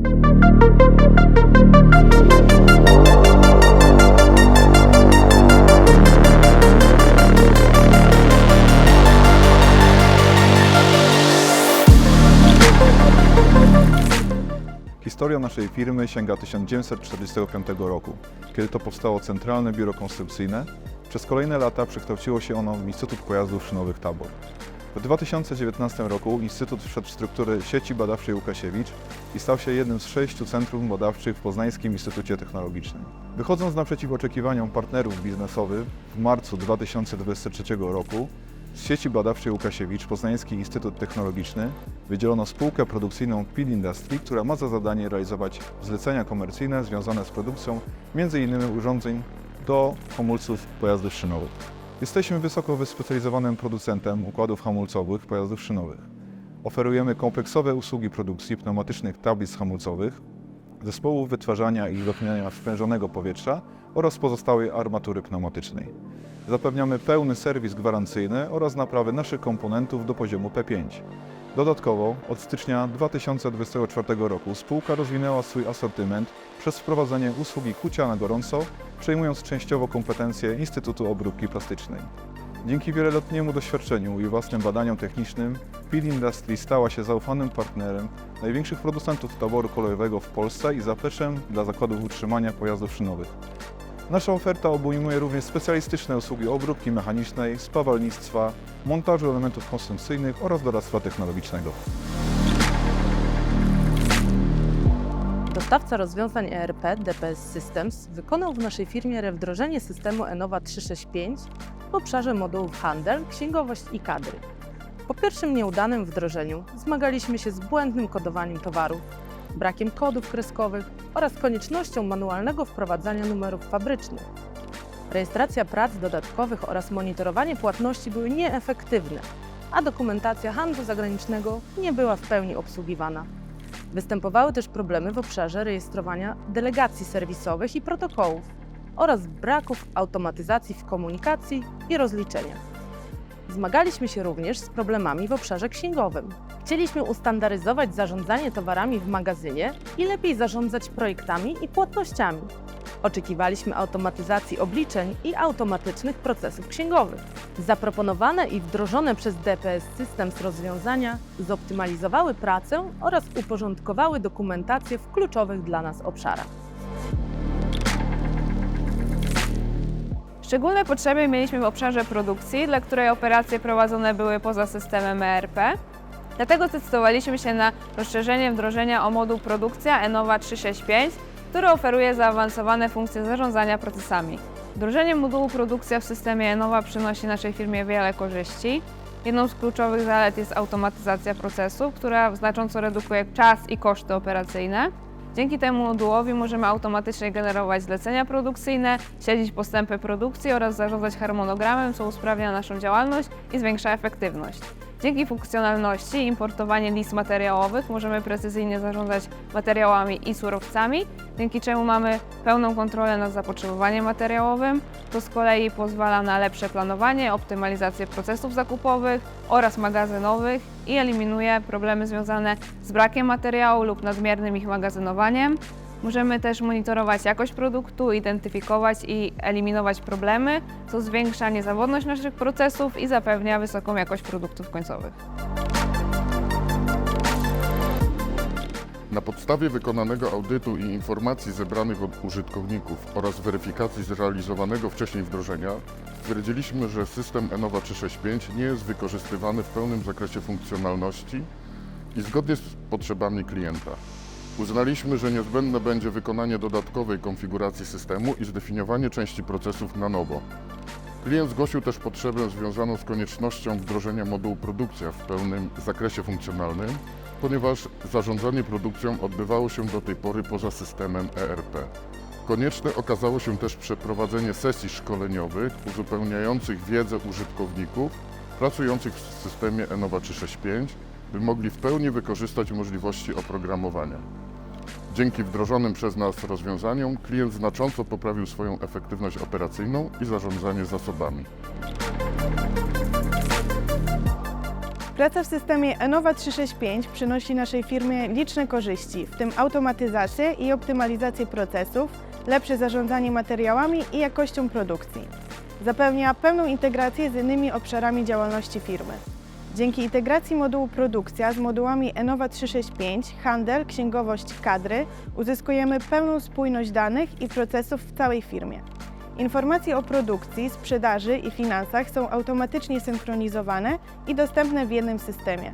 Historia naszej firmy sięga 1945 roku, kiedy to powstało Centralne Biuro Konstrukcyjne. Przez kolejne lata przekształciło się ono w Instytut Pojazdów Szynowych Tabor. W 2019 roku Instytut wszedł w struktury sieci badawczej Łukasiewicz i stał się jednym z sześciu centrum badawczych w Poznańskim Instytucie Technologicznym. Wychodząc naprzeciw oczekiwaniom partnerów biznesowych, w marcu 2023 roku z sieci badawczej Łukasiewicz Poznański Instytut Technologiczny wydzielono spółkę produkcyjną PID Industry, która ma za zadanie realizować zlecenia komercyjne związane z produkcją m.in. urządzeń do hamulców pojazdów szynowych. Jesteśmy wysoko wyspecjalizowanym producentem układów hamulcowych pojazdów szynowych. Oferujemy kompleksowe usługi produkcji pneumatycznych tablic hamulcowych, zespołów wytwarzania i dotleniania sprężonego powietrza oraz pozostałej armatury pneumatycznej. Zapewniamy pełny serwis gwarancyjny oraz naprawy naszych komponentów do poziomu P5. Dodatkowo od stycznia 2024 roku spółka rozwinęła swój asortyment przez wprowadzenie usługi kucia na gorąco, przejmując częściowo kompetencje Instytutu Obróbki Plastycznej. Dzięki wieloletniemu doświadczeniu i własnym badaniom technicznym Pil Industry stała się zaufanym partnerem największych producentów taboru kolejowego w Polsce i zapleczem dla zakładów utrzymania pojazdów szynowych. Nasza oferta obejmuje również specjalistyczne usługi obróbki mechanicznej, spawalnictwa, montażu elementów konstrukcyjnych oraz doradztwa technologicznego. Dostawca rozwiązań ERP DPS Systems wykonał w naszej firmie rewdrożenie systemu Enova 365 w obszarze modułów handel, księgowość i kadry. Po pierwszym nieudanym wdrożeniu zmagaliśmy się z błędnym kodowaniem towarów, brakiem kodów kreskowych oraz koniecznością manualnego wprowadzania numerów fabrycznych. Rejestracja prac dodatkowych oraz monitorowanie płatności były nieefektywne, a dokumentacja handlu zagranicznego nie była w pełni obsługiwana. Występowały też problemy w obszarze rejestrowania delegacji serwisowych i protokołów oraz braków automatyzacji w komunikacji i rozliczeniach. Zmagaliśmy się również z problemami w obszarze księgowym. Chcieliśmy ustandaryzować zarządzanie towarami w magazynie i lepiej zarządzać projektami i płatnościami. Oczekiwaliśmy automatyzacji obliczeń i automatycznych procesów księgowych. Zaproponowane i wdrożone przez DPS Systems rozwiązania zoptymalizowały pracę oraz uporządkowały dokumentację w kluczowych dla nas obszarach. Szczególne potrzeby mieliśmy w obszarze produkcji, dla której operacje prowadzone były poza systemem ERP. Dlatego zdecydowaliśmy się na rozszerzenie wdrożenia o moduł produkcja Enova 365, który oferuje zaawansowane funkcje zarządzania procesami. Wdrożenie modułu produkcja w systemie Enova przynosi naszej firmie wiele korzyści. Jedną z kluczowych zalet jest automatyzacja procesu, która znacząco redukuje czas i koszty operacyjne. Dzięki temu modułowi możemy automatycznie generować zlecenia produkcyjne, śledzić postępy produkcji oraz zarządzać harmonogramem, co usprawnia naszą działalność i zwiększa efektywność. Dzięki funkcjonalności i importowanie list materiałowych możemy precyzyjnie zarządzać materiałami i surowcami, dzięki czemu mamy pełną kontrolę nad zapotrzebowaniem materiałowym. To z kolei pozwala na lepsze planowanie, optymalizację procesów zakupowych oraz magazynowych i eliminuje problemy związane z brakiem materiału lub nadmiernym ich magazynowaniem. Możemy też monitorować jakość produktu, identyfikować i eliminować problemy, co zwiększa niezawodność naszych procesów i zapewnia wysoką jakość produktów końcowych. Na podstawie wykonanego audytu i informacji zebranych od użytkowników oraz weryfikacji zrealizowanego wcześniej wdrożenia, stwierdziliśmy, że system Enova 365 nie jest wykorzystywany w pełnym zakresie funkcjonalności i zgodnie z potrzebami klienta. Uznaliśmy, że niezbędne będzie wykonanie dodatkowej konfiguracji systemu i zdefiniowanie części procesów na nowo. Klient zgłosił też potrzebę związaną z koniecznością wdrożenia modułu produkcja w pełnym zakresie funkcjonalnym, ponieważ zarządzanie produkcją odbywało się do tej pory poza systemem ERP. Konieczne okazało się też przeprowadzenie sesji szkoleniowych uzupełniających wiedzę użytkowników pracujących w systemie Enova 365, by mogli w pełni wykorzystać możliwości oprogramowania. Dzięki wdrożonym przez nas rozwiązaniom klient znacząco poprawił swoją efektywność operacyjną i zarządzanie zasobami. Praca w systemie Enova 365 przynosi naszej firmie liczne korzyści, w tym automatyzację i optymalizację procesów, lepsze zarządzanie materiałami i jakością produkcji. Zapewnia pełną integrację z innymi obszarami działalności firmy. Dzięki integracji modułu produkcja z modułami Enova 365, handel, księgowość, kadry uzyskujemy pełną spójność danych i procesów w całej firmie. Informacje o produkcji, sprzedaży i finansach są automatycznie synchronizowane i dostępne w jednym systemie.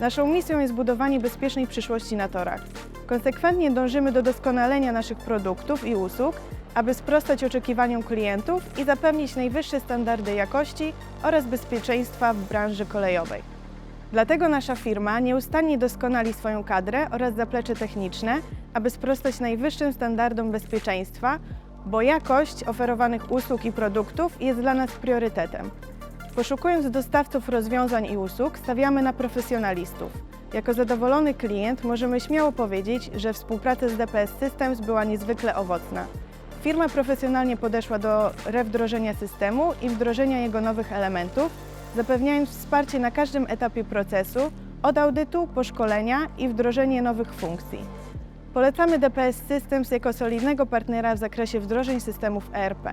Naszą misją jest budowanie bezpiecznej przyszłości na torach. Konsekwentnie dążymy do doskonalenia naszych produktów i usług, aby sprostać oczekiwaniom klientów i zapewnić najwyższe standardy jakości oraz bezpieczeństwa w branży kolejowej. Dlatego nasza firma nieustannie doskonali swoją kadrę oraz zaplecze techniczne, aby sprostać najwyższym standardom bezpieczeństwa, bo jakość oferowanych usług i produktów jest dla nas priorytetem. Poszukując dostawców rozwiązań i usług, stawiamy na profesjonalistów. Jako zadowolony klient możemy śmiało powiedzieć, że współpraca z DPS Systems była niezwykle owocna. Firma profesjonalnie podeszła do rewdrożenia systemu i wdrożenia jego nowych elementów, zapewniając wsparcie na każdym etapie procesu, od audytu po szkolenia i wdrożenie nowych funkcji. Polecamy DPS Systems jako solidnego partnera w zakresie wdrożeń systemów ERP.